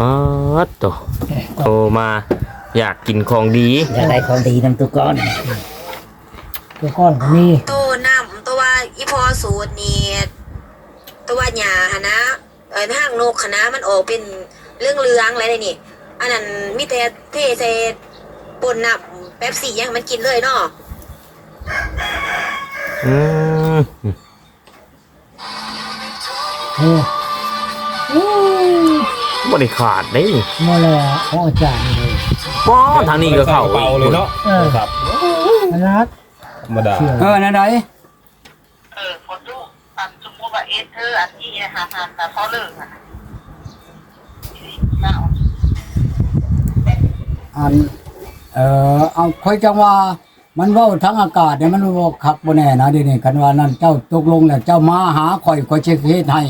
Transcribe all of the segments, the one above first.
อ๋อตัวโทรมาอยากกินของดี อยากได้ของดีนำตัวก้อนตัวก้อนก็มีตัวน้ำตัวว่าอีพอสูตรนี่ตัวว่าหญ้าหนนะเออทางนกหนนะมันออกเป็นเรื่องเรืองๆอะไรนี่ อันนั้นมีแต่เทใส่ปนน้ำแป๊บซี่ยังมันกินเลยเนาะอืมโอ้โอ้ บ่ได้ขาดได้มาแล้วของอาจารย์เลยป้อทางนี้ก็เข้าเบาเลยเนาะเออครับอันนัดธรรมดาเชื่อเออนั่นไดเออฝนลูกอันสมมติว่าเอเธอร์อันที่หาหาแต่พอเลิกอะน่าอันเออเอาค่อยจังว่ามันเว้าทั้งอากาศเนี่ยมันบ่คักบ่แน่นะเดี๋ยวนี้กันว่านั่นเจ้าตกลงแล้วเจ้ามาหาข่อยข่อยสิเฮ็ดให้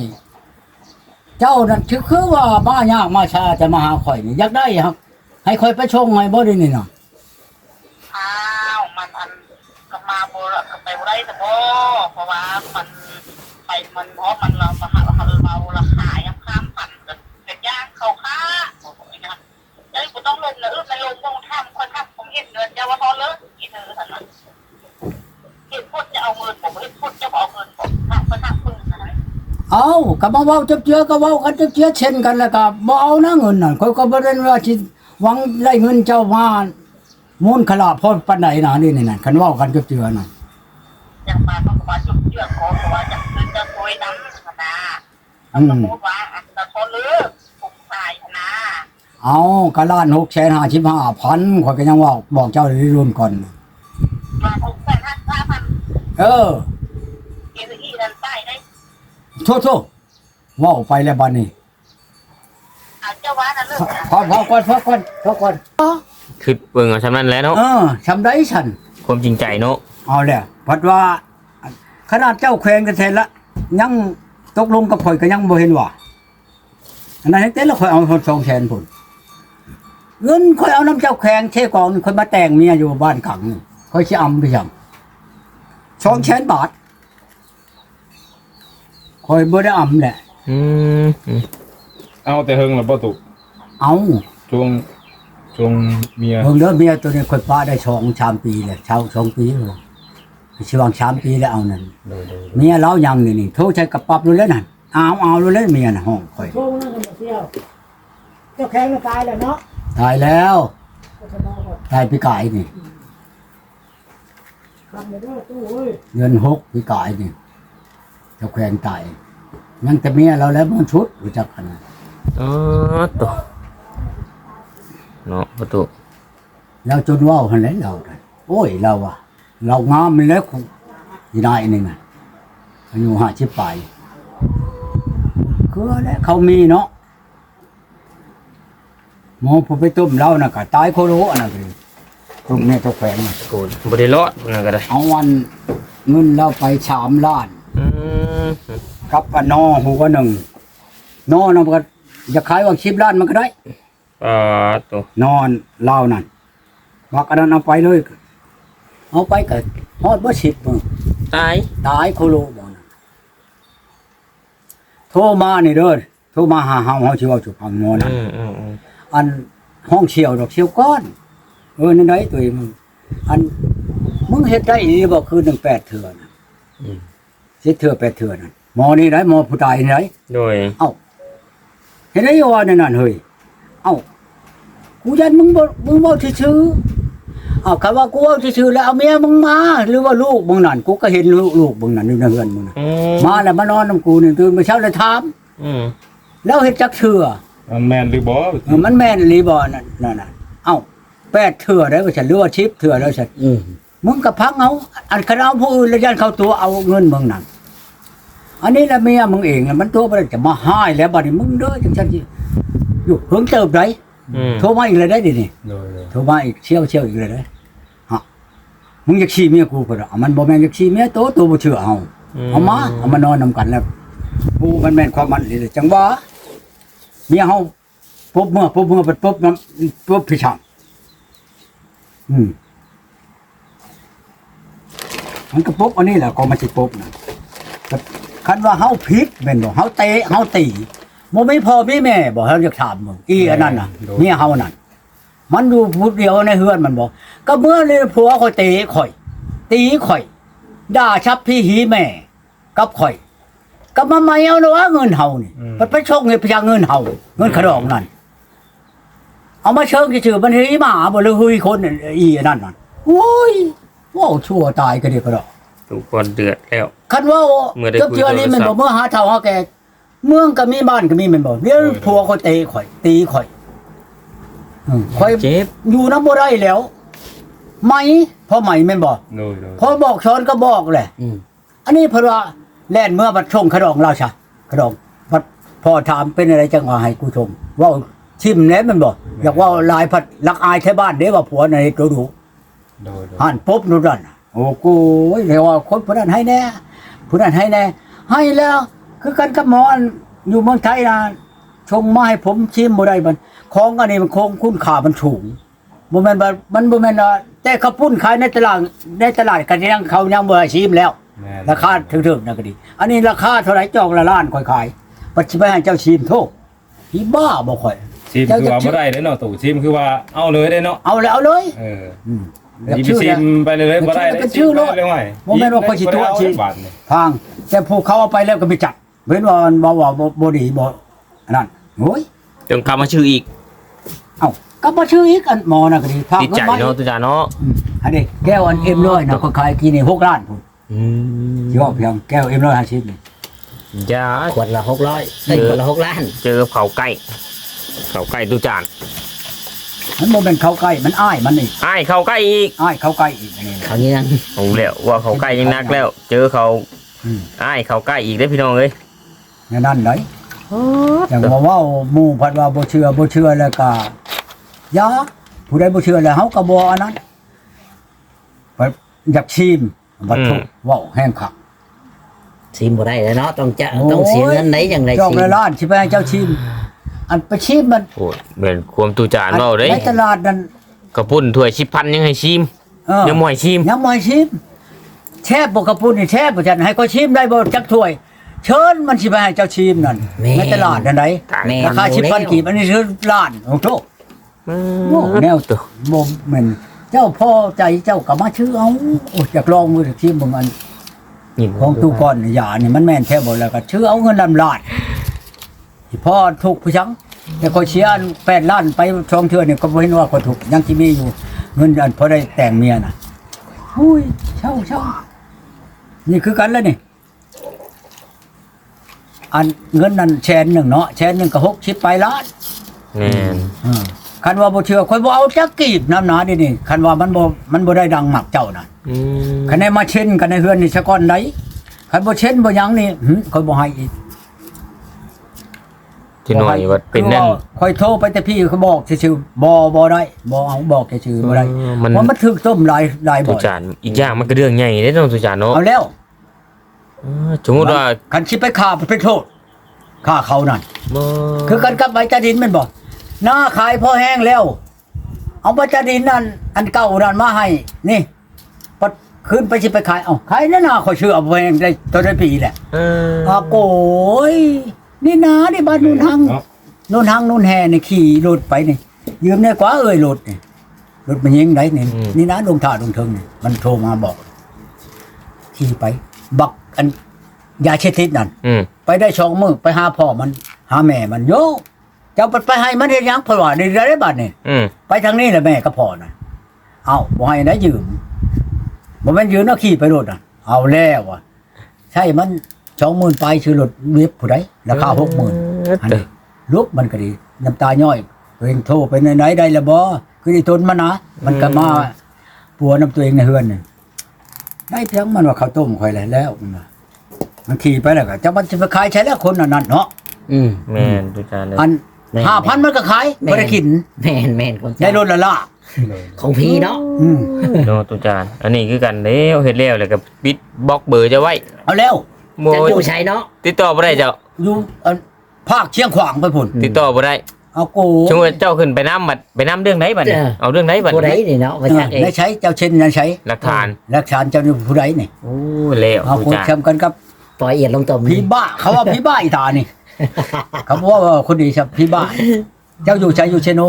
เจ้านั่นคือคือว่ามายากมาชาจะมาหาข่อยนี่อยากได้ครับ ให้ข่อยไปชงให้บ่ได้นี่น่ะอ้าวมันอันก็มาบราก็ไปบ่ได้แต่บ่เพราะว่ามันไปมันเพราะมันเราเราเราราคายังข้ามพันกันเป็นย่างเขาค่าเอ้ยกูต้องลงนะเออในลงต้องทำ เอาก็มาเว้าจับเจือก็เว้ากันจับเจือเช่นกันแล้วก็บ่เอานะเงินนั่นข่อยก็บ่ได้ว่าสิหวังได้เงินเจ้ามามูลขลาพอปานใดนะนี่นี่น่ะคันเว้ากันจับเจือน่ะอย่างมาก็ว่าจุดเชื่อขอเพราะว่าจะคือจะโวยน้ำขนาดสมมติว่าอันจะทนเลือกผมตายนะเอากะล้าน6แสน55,000ข่อยก็ยังเว่าบอกเจ้าได้รุ่นก่อนมาหกแสนห้าห้าพันเออเอซีดันใต้ได้ โทษๆเว้าไปแล้วบัดนี้อาเจ้าว่านั่นเลือกพอพอก่อนพอก่อนพอก่อนคือเบิ่งเอาซำนั้นแหล้วเนาะเออทำได้ฉันความจริงใจเนาะเอาแหละพัดว่า ขนาดเจ้าแขวงกันแทนละยังตกลงกับข่อยก็ยังบ่เห็นว่าอันนั้นเต้นแล้วข่อยเอาคนสองแสนพุ่นเงินข่อยเอาน้ำเจ้าแขวงเทกองนี่ข่อยมาแต่งเมียอยู่บ้านขังนี่ข่อยสิอำไปจังสองแสนบาท ข่อยบ่ได้อำแหละ อืมอืมเอาแต่เฮิงแล้วบ่ตุกเอาช่วงช่วงเมียเพิ่งเลิกเมียตัวนี้ข่อยป้าได้สองสามปีแล้วชาวสองปีแล้วชิวางสามปีแล้วเอานั่นโดยโดยเมียเรายังนี่นี่โทรใช้กระปับรู้แล้วนั่นเอาเอารู้แล้วเมียน่ะห้องข่อย โชคนั่นกันมาเที่ยว เจ้าแข้งก็ตายแล้วเนาะตายแล้วก็จะนอนก่อนตายปีกายนี่ ทำไปด้วยตู้เอ้ยเงินหกปีกายนี่เจ้าแขวงตายยังแต่เมียเราแล้วมันชุดรู้จักกันนะอ๋อตัวเนาะประตูเราจนว่าวหันแหล้วเราน่ะโอ้ยเราอะเรางามมันแล้วคุณยีนายนี่น่ะอายุห้าชิบปลายคือแล้วเขามีเนาะหมอผมไปต้มเหล้าน่ะก็ตายโคโรอันนั้นคือต้มเนี่ยเจ้าแขวงน่ะโกนบ่ได้รอดนั่นก็ได้เอาวันเงินเราไปสามล้านอืม กับอันนอหัวหนึ่งนอนะมันก็จะขายว่าชิบล้านมันก็ได้อ่าตัวนอนเล่านั่นว่ากันนั้นเอาไปเลยเอาไปก็ฮอดบ่สิบมือตายตายโคโลบ่นะโทรมานี่เด้อโทรมาหาเฮาเฮาสิเว้าสู่ฟังหมอนะอืมอืมอืมอันห้องเชียวดอกเชียวก้อนเออนั่นได้ตัวเองมึงอันมึงเฮ็ดได้อีบ่คือ1 8เถื่อนะอืม สิเถื่อ8เถื่อนั่นหมอนี่ได้หมอผู้ตายนี่ได้โดย เอ้าเห็นได้ยังว่านั่นนั่นเฮ้ยเอ้ากูยันมึงบ่มึงบ่ชื่อๆเอ้าคำว่ากูเอาชื่อๆแล้วเอาเมียมึงมาหรือว่าลูกมึงนั่นกูก็เห็นลูกลูกมึงนั่นอยู่ในเรือนมึงน่ะอืมมาแล้วมานอนนํกูนี่ตื่นมาเช้าแล้วถามอืมแล้วเฮ็ดจักเทื่อมันแม่นหรือบ่เออมันแม่นอีหลีบ่นั่นนั่นน่ะเอ้าแปดเทื่อได้ว่าฉันหรือว่าชิปเทื่อแล้วฉันอืมมึงก็พังเอาอันคณะเอาผู้อื่นแล้วยันเข้าตัวเอาเงินมึงนั่น อันนี้ละเมียมึงเองน่ะมันตัวบ่ได้จะมาให้แล้วบัดนี้มึงเด้อจังซั่นสิอยู่เพิ่งเติบได้อืมโทรมาอีกเลยได้ดินี่โดยโดยโทรมาอีกเชี่ยวเชี่ยวอีกเลยได้ฮะมึงอยากขี้เมียกูก็ได้อะมันบ่แม่นอยากขี้เมียโตโตบ่เชื่อเอาเอามาเอามานอนนำกันแล้วกูมันแม่นความมันนี่จังว่าเมียเฮาปุ๊บเมื่อปุ๊บเมื่อปุ๊บปุ๊บน้ำปุ๊บพี่ช่างอืมมันก็ปุ๊บอันนี้แหละก็มาสิปุ๊บนะแต่ คันว่าเฮาผิดแม่นบ่เฮาเตะเฮาตีบ่มีพ่อมีแม่บ่เฮาจะถามมึงอีอันนั้นน่ะเมียเฮานั่นมันอยู่ผู้เดียวในเฮือนมันบ่ก็เมื่อเลยผัวข่อยตีข่อย ตีข่อยด่าชับพี่หีแม่ กับข่อยก็มาไม่เอาแล้วว่าเงินเฮานี่มันไปชกเงินพยาเงินเฮาเงินขะดองนั่นเอามาเชิงชื่อๆมันหีหมาบ่เลยหุยคนนั่นอีอันนั้นนั่นโอ้ยว้าวชั่วตายก็ดีก็ดอก ทุกคนเดือดแล้ว คันว่าเมื่อได้เจ้าคุยเชื่อนี่มันโทรศับพท์อกเมื่อหาเท่าหาแก่เมืองก็มีบ้านก็มีแมันบอกเดี๋ยวผัวเขาเตะข่อย ตีข่อยอืมข่อยเจ็บอยู่น้ำบ่ได้แล้ว ไหมเพราะไหมแม่นบอกโดยโดยพอบอกช้อนก็บอกแหละอืมอันนี้เพราะว่าแล่นเมื่อบัดชงขะดองเราชะขะดองบัดพอถามเป็นอะไรจังหวะให้กูชมเว่าชิมแล้วมันบอกอยากเว่าลายผัดลักอายแท้บ้านเด้ว่าผัวในตัวดูโดยโดยหันปุ๊บนู่นนั่นน่ะ โอ้กูเรียกว่าคนผู้นั้นให้แน่ผู้นั้นให้แน่ ให้แล้ว คือกันกับหมออันอยู่เมืองไทยนะชงมาให้ผมชิมบ่ได้มันของอันนี้มันคงคุณค่ามันสูงบ่แม่นว่ามันบ่แม่นว่าแต่เขาปุ้นขายในตลาดในตลาดกันยังเขายังบ่ให้ชิมแล้วแม่นราคาถึงๆนั่นก็ดี อันนี้ราคาเท่าไหร่จอกละล้านค่อยขายปัจจุบันให้เจ้าชิมโทษพี่บ้าบ่ค่อยชิมคือว่าบ่ได้เด้เนาะตู่ชิมคือว่าเอาเลยได้เนาะเอาแล้วเอาเลย เออ อืมยิบชิมไปเลยเลยบ่ได้อยากชื่อได้เป็นชื่อชิมไปเลยไว้บ่แม่นว่าคนสิตัวชิมบาทนี่ทาง แต่ผู้เขาเอาไปแล้วก็ไปจับเว้นว่ามันบ่ว่าบ่บ่ดีบ่อันนั้นโอ้ยจนกลับมาชื่ออีกเอ้าก็บ่ชื่ออีกอันหมอน่ะก็ดีทางติดใจงินเนาะมาตุจานเนาะอืมอันนี้แก้วอันเอ็มร้อยนะก็ขายกี่นี่6ล้านพุ่นอืมสิว่าเพียงแก้วเอ็มร้อย50นี่ยาขวดละหกร้อยเอ้ยขวดละหกล้านเจอเขาไก่เขาไก่ตุจาน มันบ่เป็นเขาใกล้มันอ้ายมันนี่อ้ายเขาไก่อีกอ้ายเขาใกล้อีกอันนี้นะเขายังเอาแล้วว่าเขาไก่ยังนักแล้ว เจอเขาอืมอ้ายเขาไก่อีกได้อพี่น้องเอ้ยอย่างนั้นเลยอย่างว่าเว่าหมู่พัดว่าบ่เชื่อบ่เชื่อแล้วก็ยาผู้ใดบ่เชื่อแล้วเฮาก็บ่อันนั้นไปอยากชิมบัดทุกเว้าแห้งคักชิมบ่ได้แล้วเนาะต้องจะต้องเสียเงินไหนอย่างไรจองชิมละล้านสิไปให้เจ้าชิม อันไปชิมมันโอ้ยเหมือนความตุจานเว้าเด้ในตลาดนั่นกระปุ่นถ้วยชิพันยังให้ชิมเออยังบ่ให้ชิมยังบ่ให้ชิมแช่บ่กระปุ้นนี่แช่บ่จันให้ก็ชิมได้บ่จักถ้วย เชิญมันสิไปให้เจ้าชิมนั่นในตลาดนั่นไดแม่ราคาชิพันกีบอันนี้ซื้อล้านโอ้โหโอ้แนวตัวบ่แม่นเจ้าพ่อใจเจ้าก็มาชื่อเอาโอ้อยากลองมือที่มึงอันนี่ของตู้ก่อนนี่อย่านี่มันแม่นแท้บ่แล้วก็ชื่อเอาเงินลำลาด ที่พ่อถูกผู้ชังแต่ก็เชียร์อัน8ล้านไปช่องเทื่อนี่ก็บ่เห็นว่าคนถูกยังสิมีอยู่เงินอันพอได้แต่งเมียน่ะอุ้ยเช่าเช่านี่คือกันแล้วนี่อันเงินนั้นแสนหนึ่งเนาะแสนหนึ่งก็60ไปล้านแม่นอืมคันว่าบ่เชื่อข่อยบ่เอาจักกีบน้ำหนาดินี่คันว่ามันบ่มันบ่ได้ดังหมักเจ้านั่นอืมคันได้มาเช่นกันในเฮือนนี่ซะก่อนไดคันบ่เช่นบ่หยังนี่หึข่อยบ่ให้อีก ที่หน่อยว่าเป็นนั่นคือว่าข่อยโทรไปแต่พี่เขาบอกซื่อๆบ่บ่ได้บ่เอาบอกซื่อๆบ่ได้เออมันเพราะมันถูกต้มหลายหลายตุบ่อยจานอีกอย่างมันก็เรื่องใหญ่เด้อน้องตุจานเนาะเอาแล้วเออสมมุติว่าคันสิไปฆ่าไปโทษฆ่าเขานั่นบ่คือกันกับใบจาดินแมันบอกหน้าขายพอแห้งแล้ว เอาใบจาดินนั่นอันเก่านั่นมาให้ นี่พอขึ้นไปสิไปขายเอาขายนั่นน่ะขอยเชื่อเอาไปแห้งได้ตัวได้ปีแหละเอออาโกย นี่นานี่บ้านนุ่นหังเนาะนุ่นหังนุ่นแห่นี่ขี่รถไปนี่ยืมได้กว่าเอ้ยรถนี่รถมันยิงได้นี่นี่นะลงท่าลงเทิงนี่มันโทรมาบอก ขี่ไป บักอันยาเชดทิศนั่น อืม ไปได้สองมือไปหาพ่อมัน หาแม่มันโยเจ้าไปไปให้มันเฮ็ดหยังเพราะว่าได้ได้บัดนี่ อืม ไปทางนี้แหละแม่ก็พ่อน่ะเอาบ่ให้ได้ยืมบ่แม่นยืมเนาะขี่ไปรถน่ะ เอาแล้วอะ ใช่มัน 20,000ไปซื้อรถเว็บผู้ใดราคา60,000อันนี้ลุกมันก็ดี น้ำตาย่อยตัวเองโทรไปไหนๆได้ละบ่คือได้ทนมานะมันก็มาปัวน้ำตัวเองในเฮือนนี่ได้เพียงมันว่าข้าวต้มข่อยแล้วแล้วมันว่ามันขี่ไปแล้วก็จะมันจะไปขายใช้แล้วคนอันนั้นเนาะอืมแม่นตุจานเลยอันแม่นห้าพันมันก็ขายแม่นไม่ได้กินแม่นแม่นของเจ้าได้รถละล่ะเลยของพี่เนาะอืมโนตุจาน อันนี้คือกันแล้วเฮ็ดแล้วแล้วก็ปิดบล็อกเบอร์จะไว้ เอาแล้ว โมจะอยู่ใช้เนาะติดต่อบ่ได้เจ้า อยู่อันภาคเชียงขวางไปพุ่นติดต่อบ่ได้เอาโกช่วงเจ้าขึ้นไปน้ำบัดไปน้ำเรื่องไหนบัดนี่เอาเรื่องไหนบัดผู้ใดนี่นี่เนาะเอว่าอจักเองได้ใช้เจ้าเช่นนั้นใช้หลักฐานรักฐานเจ้านี่ผู้ใดนี่โอ้แล้วเอาตุคุยจานแคมกันกับปล่อยเอียดลงตมผีบ้าเขาว่าผีบ้าอีตานี่เขาบอกว่าคนดีสับพี่บ้านเจ้าอยู่ใจอยู่เชโน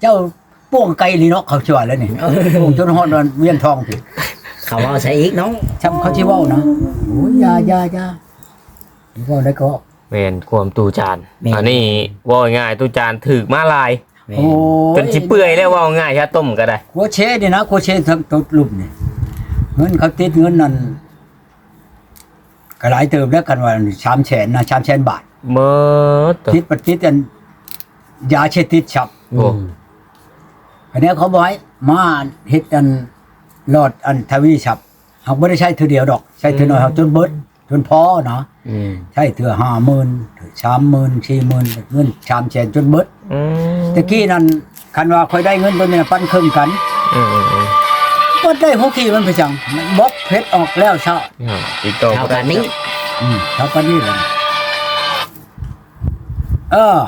เจ้าป้วงไกลลีเนาะเขาชวนแล้วนี่ป้วงจนฮอดวันเวียนทองพี่ เขาเอาใส่อีกน้องจำเขาที่เว่านะโอ้ยอยาอยาอยาเว่าได้ก็ แม่นความตูจานอันนี้เว่าง่ายตูจานถึกมาลายแม่โอ้ยจนสิเปื่อยแล้วเว่าง่ายชาต้มก็ได้ หัวเชนี่นะหัวเชทั้งตัวลุมนี่เงินเขาติดเงินนั่นก็หลายเติมแล้วกันว่าสามแสนนะสามแสนบาท เมื่อตัว ติดปฏิดอันยาเชติดฉับ โอ้ อันนี้เขาบอกให้มาเฮ็ดอัน หลอดอันทวีฉับเขาไม่ได้ใช้เธอเดียวดอก ใช้เธอหน่อยเขาจนเบิดจนพอเนาะอืมใช่เธอห้าหมื่นสามหมื่นสี่หมื่นเงินสามแสนจนเบิดอืมตะกี้นั่นคันว่าคอยได้เงินตัวเนี้ปั้นครึ่งกันอืมอืมอืมก็ได้หัวขี้มันไปจังมันบล็อกเพชรออกแล้วเช้าเนี่ยติดต่อเท่าบ่ได้กันนี้ อืมเท่ากันนี่เลยเออ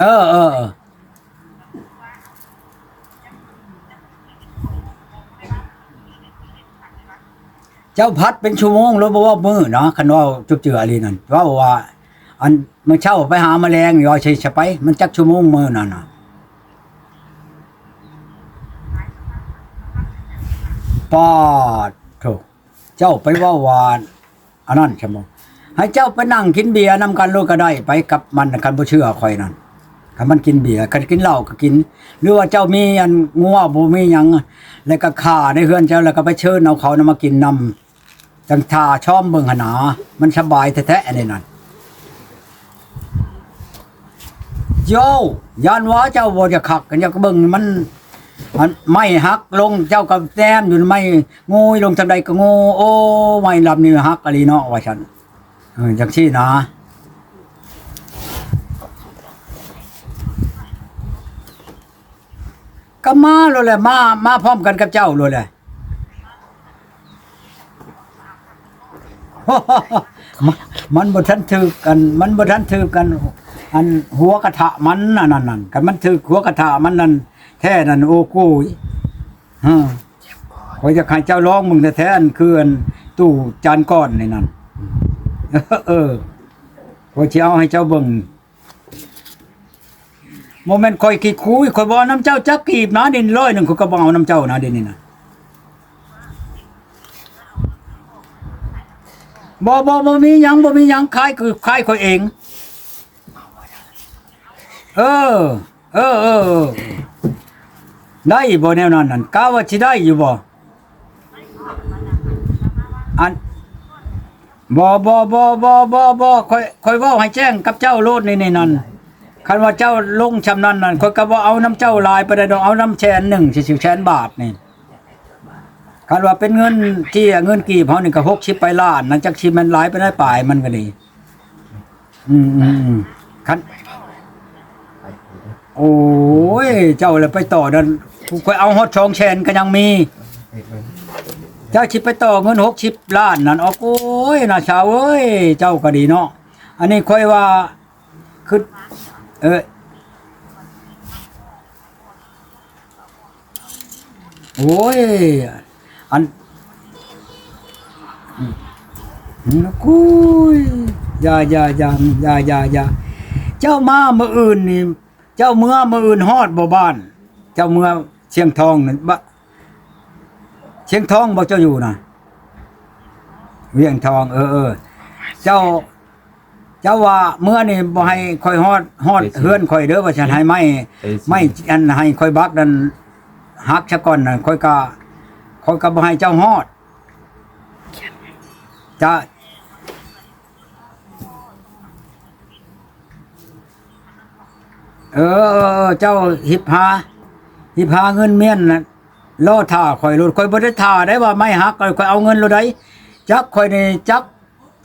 เออเออเจ้าพัดเป็นชั่วโมงแล้วบอกว่ามือเนาะคันว่าจุบเจืออะไรนั่นว่าว่า อันมื่อเช้าไปหาแมลงย่อยใช่ใช่ไป มันจักชั่วโมงมือนั่นน่ะปอดโถเจ้าไปว่าวานอันนั้นใช่ไหมให้เจ้าไปนั่งกินเบียร์นำกันโลกก็ได้ ไปกับมันกันบ่เชื่อคอยนั่น คันมันกินเบียร์คันกินเหล้าก็กิน หรือว่าเจ้ามีอันงัวบ่มีหยังแล้วก็ฆ่าในเฮือนเจ้าแล้วก็ไปเชิญเอาเขานำมากินนำจังทาชอมเบิ่งหนนามันสบายแท้ๆอันนี้นั่นโยยานว่าเจ้าบ่จะขักกันอยากเบิ่งมันมันไม่หักลงเจ้ากับแต้มอยู่ไม่งูลงทำใดก็งูโอ้ไม่ลำนี่หักอะไรเนาะว่าฉันออจังซี่นะ ก็มาโลดแหละมามาพร้อมกันกับเจ้าโลดแหละมันบ่ทันถือกัน มันบ่ทันถือกัน อันหัวกระทะมันน่ะนั่นนั่นกันมันถือหัวกระทะมันนั่นแท้นั่นโอ้กูยฮะขอยจะให้เจ้าร้องมึงแท้ๆอันคืออันตู้จานก้อนนี่นั่นเออเออขอยสิเอาให้เจ้าเบิ่ง โมเมนต์คอยขี้คุยคอยบอาน้ำเจ้าจักกีบนะด่นร้อยหนึ่งเขาก็บ่เอาน้ำเจ้านะเด่นนี่นะบ่บ่บ่มีหยังบ่มีหยังขายคือขายข่อยเอง เออ เออเออเออได้บ่แนวนั้นนั่นกะว่าสิได้อยู่บ่อันบ่บ่บ่บ่บ่บ่ข่อยข่อยเว้าให้แจ้งกับเจ้าโลดนี่นี่นั่น คันว่าเจ้าลงชำนั้นนั่นข่อยก็บ่เอาน้ำเจ้าลายไปได้ดอกเอาน้ำแชนหนึ่งสิบแสนบาทนี่คันว่าเป็นเงินที่เงินกีบเขาะนี่ก็หกชิปไปล้านนั่นจักชิปมันหลายไปได้ปลายมันก็ดีอืมอืมคันโอ้ย เจ้าเลยไปต่อดันคอยเอาฮอดชองแชนก็ยังมี เจ้าชิปไปต่อเงินหกชิปล้านนั่นโอ้ยน่าชาวเอ้ยเจ้าก็ดีเนาะอันนี้ค่อยว่าคือ เออโอ้ย อันอืมกุยยายายายายายาเจ้ามาเมื่ออื่นนี่ เจ้าเมื่อเมื่ออื่นฮอดบ่บ้าน เจ้าเมื่อเชียงทองนั่นบะเชียงทองบ่เจ้าอยู่นะเวียงทอง เออเออเจ้า เจ้าว่าเมื่อนี่บ่ให้ค่อยฮอดฮอดเฮือนค่อยเด้อว่าฉันให้ไม่ไม่อันให้ค่อยบักนั่นฮักซะก่อนน่ะค่อยก็คนก็บ่ให้เจ้าฮอดจะเออเออเออ เจ้าหิบหาหิบหาเงินเมียนน่ะล่อท่าข่อยรถข่อยบ่ได้ท่าได้ว่าไม่ฮักข่อยเอาเงินรถได้จักข่อยนี่จัก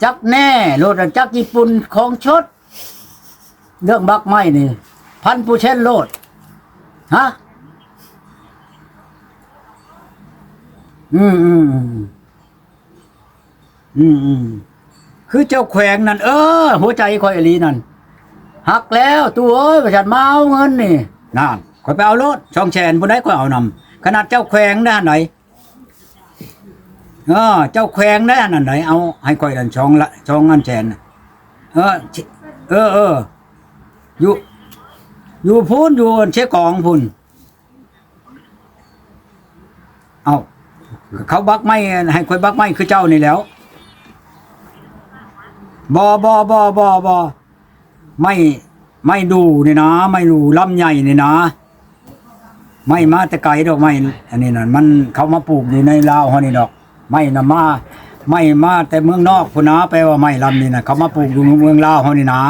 จักแน่รถจักญี่ปุ่นของชด เรื่องบักไม้นี่ พันผู้เช่นโลด ฮะ อืมอืมอืมอืมคือเจ้าแขวงนั่นเออ หัวใจคอยอลีนั่นหักแล้วตัวเอ้ยประชันมาเอาเงินนี่นั่นคอยไปเอารถช่องแชนบนได้คอยเอานำขนาดเจ้าแขวงด้านไหน เออ เจ้าแขวงได้อันนั้นไหนเอาให้คอยดันช่องละช่องอันแสนเออ เออเอออยู่อยู่พูนอยู่เชกองพูนเอาเขาบักไม่ให้คอยบักไม่คือเจ้านี่แล้วบอบอบอบอบอไม่ไม่ดูนี่นะ ไม่ดูลำใหญ่นี่นะ ไม่มาแต่ไกลดอกไม้อันนี้น่ะมันเขามาปลูกอยู่ในลาวเฮานี่ดอก ไม่นะมาไม่มาแต่เมืองนอกพุ่นนะแปลว่าไม่ลำนี่นะเขามาปลูกอยู่เมืองลาวเฮานี่นะ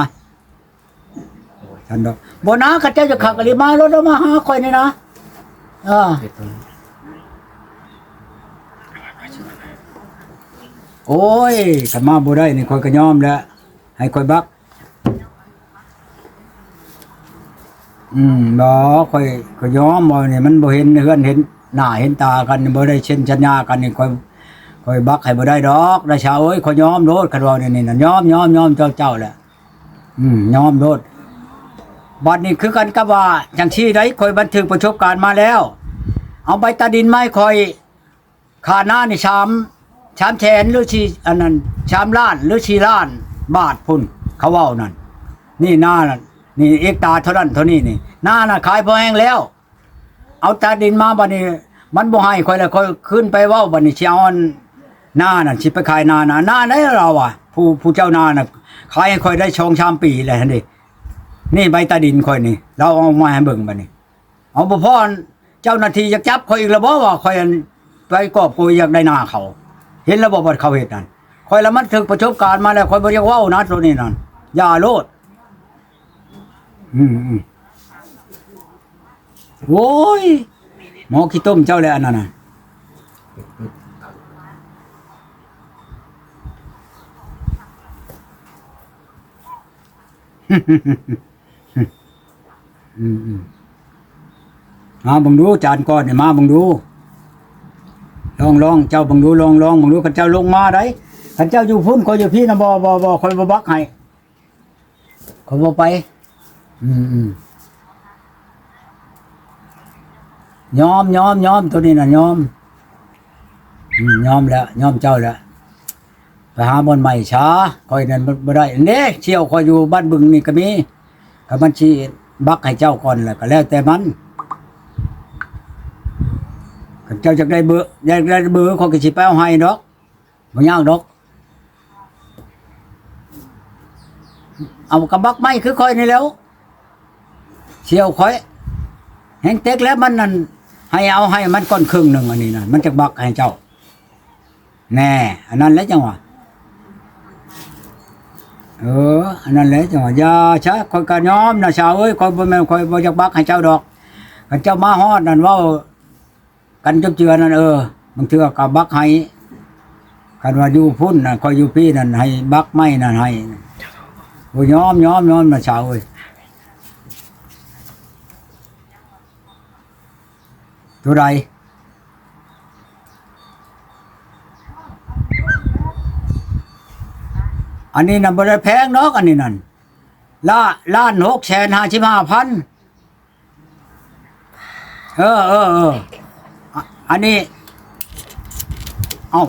ท่านดอกบนะข้าเจ้าจะขักอะไรมารถเอามาหาข่อยนี่นะเออโอ้ยกันมาบ่ได้นี่ข่อยก็ยอมแล้วให้ข่อยบัก อืมบ่คอยก็ยอมบ่นี่ยมันบ่เห็นเฮือนเห็นหน้าเห็นตากันบ่ได้เช่นสัญญากันนี่คอย ค่อยบักให้บ่ได้ดอกได้ชาวเอ้ยคอยยอมโลดคันว่านี่นี่น่ะยอมยอมยอมเจ้าเจ้าแหละอืมยอมโลดบัดนี้คือกันกับว่าจังซี่ได้ค่อยบันทึกประสบการณ์มาแล้ว เอาใบตาดินไม้ค่อยค่าหน้านี่ชามชามแสนหรือชีอันนั้นชามล้านหรือชีล้าน บาทพุ่นเขาว้านั่นนี่หน้าน่ะนี่เอกตาเท่านั้นเท่านี้นี่หน้าน่ะขายพอแห้งแล้ว เอาตาดินมาบัดนี้ มันบ่ให้ค่อยแล้วค่อยขึ้นไปว้าบัดนี้สิเอาอัน หน้าน่ะสิไปขายหน้านะหน้าไหนเราอะ ผู้ผู้เจ้าหน้าน่ะขายให้คอยได้ชองชามปีเลยหั่นดินี่ใบตาดินคอยนี่ เราเอามาให้เบิ่งบัดนี้เอาบ่พอเจ้าหน้าที่อยากจับคอยอีกแล้วบ่ว่าคอยไปกอบโกยอยากได้หน้าเขา เห็นแล้วบ่ว่าเขาเฮ็ดนั่นคอยละมันถึกประสบการณ์มาแล้วคอยบ่อยากว้านะตัวนี้นั่นอย่าโลดอืมอืมโว้ยหมอขี้ต้มเจ้าแล้วอันนั้นน่ะ อืมอืมมาบังดูจานก้อนเนี่ยมาบังดูลองลองเจ้าบังดูลองลองบังดูขันเจ้าลงมาได้ขันเจ้าอยู่พุ่นคอยอยู่พี่นะบ่บ่บ่คอยบ่บักให้คอยบ่ไป อืมอืมยอมยอมยอมตัวนี้นะยอมอืมยอมแล้วยอมเจ้าแล้ว ไปหาบนใหม่ช้าคอยนั่นบ่บ่ได้เน่เชี่ยวคอยอยู่บ้านบึงนี่ก็มีก็มันชีบักให้เจ้าก่อนแหละก็แล้วแต่มันเจ้าจะได้เบอร์อยากได้เบอร์เขาก็สิไปเอาให้ดอกบ่ยากดอก เอากระบักไม้คือคอยนี่แล้วเชี่ยวคอยแห้งเต็กแล้วมันนั่นให้เอาให้มันก้อนครึ่งหนึ่งอันนี้นะมันจะบักให้เจ้า แน่ อันนั้นแล้วจังหวะ เอออันนั้นแหละจังหวะอย่าช้คอยกระยอมนะชาวเอ้ยคอยบ่แม่นคอยบ่อยากบักให้เจ้าดอกกันเจ้ามาฮอดนั่นเว่ากันจบเจือนั่นเออบางเทื่อก็บักให้กันว่าอยู่พุ่นน่ะคอยอยู่พี่นั่นให้บักไม้นั่นให้โอ้ยยอมยอมยอมมาเช้าเอ้ยตัวใด อันนี้นั่นบริแพงเนาะอันนี้นั่นล้าล้านหกแสนห้าสิบห้าพันเออเออเอออันนี้เอา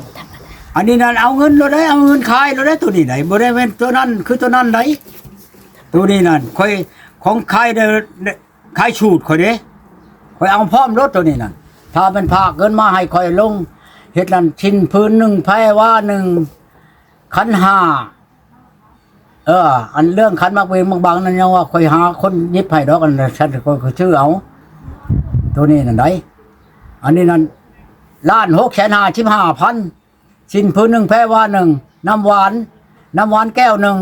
อันนี้นั่นเอาเงินเราได้เอาเงินขายเราได้ตัวนี้ไหนบริเวณตัวนั้นคือตัวนั้นไหนตัวนี้นั่นค่อยของขายได้ขายชูดค่อยเด้ค่อยเอาพร้อมรถตัวนี้นั่นถ้าเป็นภาคเงินมาให้ค่อยลงเฮ็ดนั่นชิ้นพื้นหนึ่งแพรว่าหนึ่งขันห้า เออ อันเรื่องขันมักเวงบางนั่นยังว่าค่อยหาคนยิบไผ่ดอกกันฉันก็คือชื่อเอา ตัวนี้นั่นไหนอันนี้นั่นล้านหกแสนห้าชิบห้าพันสินพื้นหนึ่งแพ้ว่าหนึ่งน้ำหวาน น้ำหวานแก้วหนึ่ง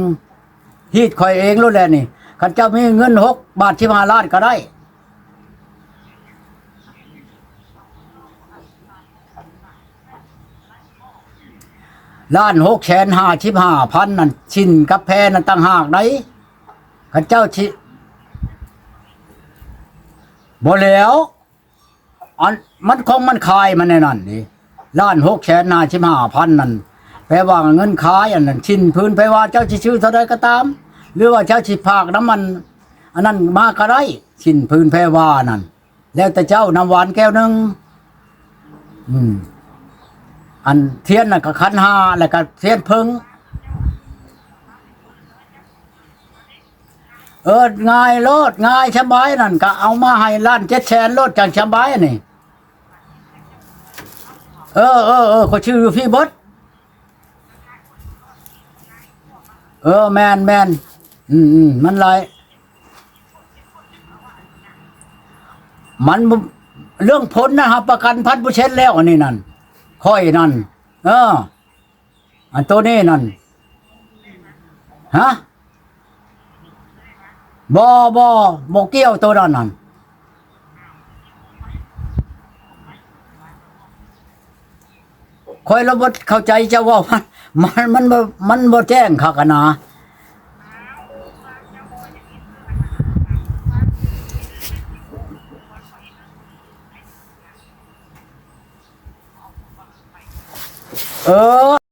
ฮีดคอยเองรู้แหละนี่ขันเจ้ามีเงินหกบาทชิมห้าล้านก็ได้ ล้านหกแสนห้าชิบห้าพันนั่นชินกับแพนั่นตั้งหากไหนขันเจ้าชิบ่แล้วอันมันคงมันคายมันในนั่นดิล้านหกแสนนาชิมห้าพันนั่นแปลว่าเงินขายอันนั้นชินพื้นแปลว่าเจ้าสิชื่อเท่าใดก็ตาม หรือว่าเจ้าสิภาคน้ำมัน อันนั้นมาก็ได้ชินพื้นแปลว่านั่นแล้วแต่เจ้าน้ำหวานแก้วหนึงอืม อันเทียนน่ะก็คันหาแล้วก็เทียนพึ่งเออง่ายโลดง่ายสบายนั่นก็เอามาให้ล้านเจ็ดแสนโลดจังสบายนี่ เออเออเออขาชื่อพี่บดเออแมนแมนอืมอืมมันไรมันเรื่องผลนะครับประกันพันเปอร์เซ็นต์แล้วอันนี้นั่น ค่อยนั่น เออ อันตัวนี้นั่น ฮะบอบอบอเกี่ยวตัวนั้นนั่นคอยระบดเข้าใจจะว่ามัน มันมันมันบ่แจ้งคักอะนะ เออ